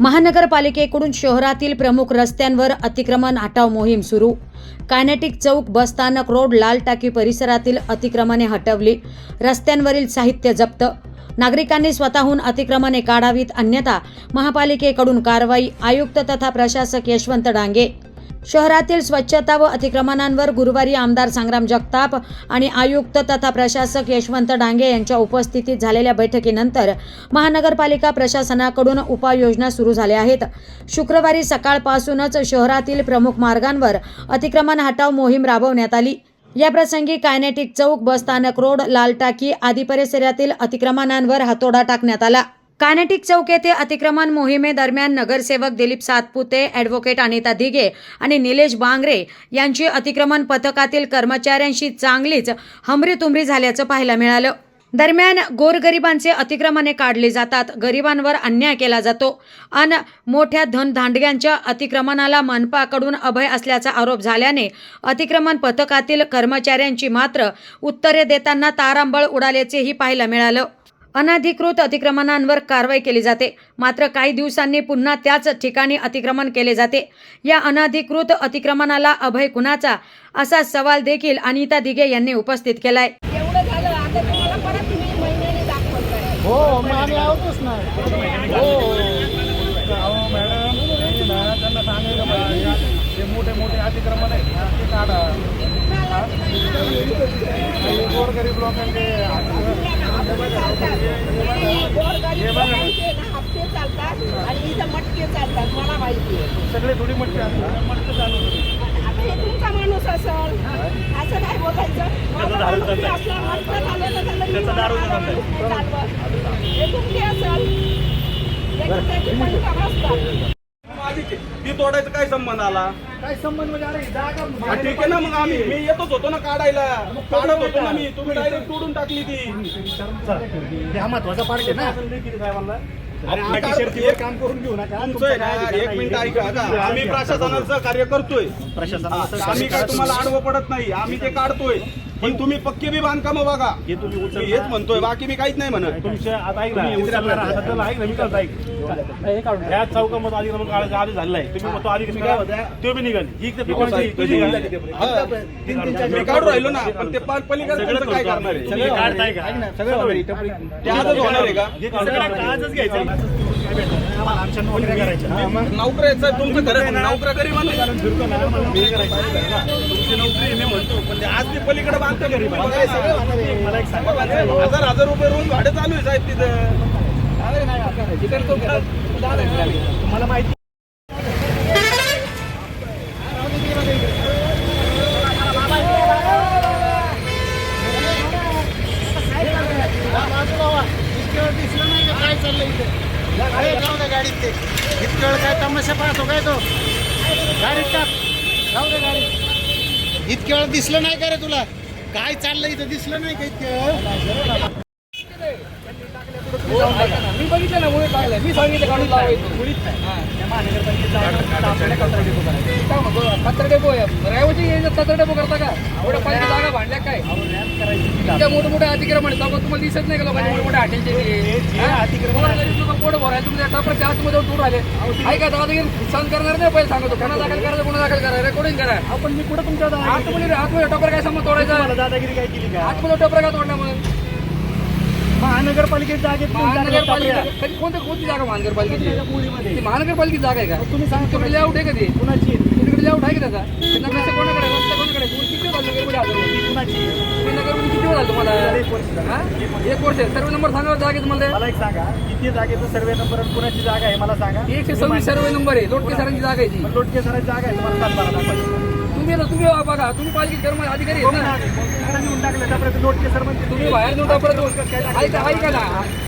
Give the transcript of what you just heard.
महानगरपालिकेकडून शहरातील प्रमुख रस्त्यांवर अतिक्रमण हटाव मोहीम सुरू. कायनेटिक चौक बसस्थानक रोड लाल टाकी परिसरातील अतिक्रमणे हटवली. रस्त्यांवरील साहित्य जप्त. नागरिकांनी स्वतःहून अतिक्रमणे काढावीत अन्यथा महापालिकेकडून कारवाई आयुक्त तथा प्रशासक यशवंत डांगे. शहरातील स्वच्छता व अतिक्रमणांवर गुरुवारी आमदार संग्राम जगताप आणि आयुक्त तथा प्रशासक यशवंत डांगे यांच्या उपस्थितीत झालेल्या बैठकीनंतर महानगरपालिका प्रशासनाकडून उपाययोजना सुरू झाल्या आहेत. शुक्रवारी सकाळपासूनच शहरातील प्रमुख मार्गांवर अतिक्रमण हटाव मोहीम राबवण्यात आली. याप्रसंगी कायनेटिक चौक बसस्थानक रोड लालटाकी आदी परिसरातील अतिक्रमणांवर हातोडा टाकण्यात आला. कायनेटिक चौक येथे अतिक्रमण मोहिमेदरम्यान नगरसेवक दिलीप सातपुते ॲडव्होकेट अनिता दिघे आणि निलेश बांगरे यांची अतिक्रमण पथकातील कर्मचाऱ्यांशी चांगलीच हमरीतुमरी झाल्याचं पाहायला मिळालं. दरम्यान गोरगरिबांचे अतिक्रमणे काढली जातात. गरिबांवर अन्याय केला जातो. अन मोठ्या धनधांडग्यांच्या अतिक्रमणाला मनपाकडून अभय असल्याचा आरोप झाल्याने अतिक्रमण पथकातील कर्मचाऱ्यांची मात्र उत्तरे देताना तारांबळ उडाल्याचेही पाहायला मिळालं. अनधिकृत अतिक्रमणांवर कारवाई केली जाते. मात्र काही दिवसांनी पुन्हा त्याच ठिकाणी अतिक्रमण केले जाते. या अनधिकृत अतिक्रमणाला अभय कुणाचा? असा सवाल देखील अनिता दिघे यांनी उपस्थित केलाय. एवढं झालं आता तुम्हाला परत तुम्ही महिन्याने दाखवताय हो मग आम्ही आहोतच ना हो अहो मॅडम हे ना त्यांना सांगायचं पाहिजे हे मोठे मोठे अतिक्रमण आहेत ना, ते काढा हा? हे गोरगरीब लोकांचे गोरगरिबांचे ना हप्ते चालतात आणि इथं मटके चालतात मला माहिती आहे सगळे थोडी हे तुमचा माणूस असेल असं काय बोलायचं असला. हे तुमचे असेल. ती तोडायचा काय संबंध आला काय संबंध म्हणजे अरे जागा हा, ठीक आहे ना मग आम्ही मी येतच होतो ना काढायला काढत होतो ना मी तुम्ही डायरेक्ट तोडून टाकली ती हे हा महत्त्वाचा पार्ट आहे ना एक- काम करून घेऊ नका. तुमचं आहे ना एक मिनिट ऐका का आम्ही प्रशासनाचं कार्य करतोय. प्रशासनाचं आम्ही काय तुम्हाला आडवं पडत नाही. आम्ही ते काढतोय. पण तुम्ही पक्के बी बांधकाम बघा. हे तुम्ही मी हेच म्हणतोय बाकी मी काहीच नाही म्हणत. तुमच्या आता ऐक ना सध्याला ऐक ना मी काय ऐक. या चौकामध्ये आधी काढायचा आधी झालेला आहे. तुम्ही तो आधी काय तो बी निघाल. ही इकडे कोणाची तुझी निघाली. हा. मी काढून राहिलो ना. पण ते पाल पलीकडे काय करणार आहे? तुम्ही काढताय का? ऐक ना सगळं होणार इथं. ते आजच होणार आहे का? हे काढून नोकऱ्याचं तुमचं घर आहे, नोकऱ्या गरीब मला तुमची नोकरी आहे, मी म्हणतो पण आज ते पलीकडे बांधतं गरीब हे. मला हजार हजार रुपये रोज भाडं चालू आहे साहेब तिथं. हे? तुम्हाला माहिती दिसलं नाही काय चाललंय इथे? अरे जाऊ दे गाडीत ते. इतकं वेळ काय तमाशा पाहतो काय तो? गाडीत टाक. जाऊ दे गाडीत. इतक्या वेळ दिसलं नाही का रे तुला? काय चाललंय इथं? दिसलं नाही का इतकं? मी बघितलं ना मुळे टाकलं मी सांगितलं काढून लावायचं मुळीच नाही त्या कचरा डेपो काय कचरा डेपो करता का एवढ्या पाहिजे जागा भांडल्या काय इतक्या मोठे मोठे अतिक्रमण आहेत तेव्हा तुम्हाला दिसत नाही का लोकांचे मोठे मोठे हॉटेलचे? अतिक्रमण पोट भरायला तुम्ही त्या टपऱ्याच्या आतमध्ये दूर आले ऐका दादा सहन करणार नाही पहिले सांगतो कोणा दाखल करायचं कोणा दाखल करा रेकॉर्डिंग करा आपण मी कुठं तुमच्या आतमध्ये आतमध्ये टपर काय समज तोडायचा दादागिरी काय केली का आतमध्ये टपर का तोडला मग जागेत तुम्ही जागा महानगरपालिका. कधी कोणती कोणती जागा महानगरपालिकेची महानगरपालिकेची जागा आहे का? तुम्ही सांगतो लेआउट आहे का ते? कुणाची? तिकडे लेआउट आहे का त्याचा? कसं कोणाकडे रस्ता कोणाकडे कोण किती वेळ नगरमध्ये आलो? ती कुणाची? तुम्ही नगरमध्ये किती आलो तुम्हाला? एक वर्ष झालं. एक वर्ष सर्व नंबर सांगा जागे तुम्हाला? मला एक सांगा. किती जागेचा सर्वे नंबर कुणाची जागा आहे? मला सांगा. एकशे सव्वीस सर्व नंबर आहे. लोटके सरांची जागा आहे लोटके सरांची जागा आहे. तुम्हाला सात. तुम्ही तुम्ही बघा. तुम्ही पालिके कर्मचारी अधिकारी आहेत ना टाकलं. त्यापर्यंत लोटके सर म्हणते तुम्ही बाहेर नेऊन टाकलं ऐका ऐका ना.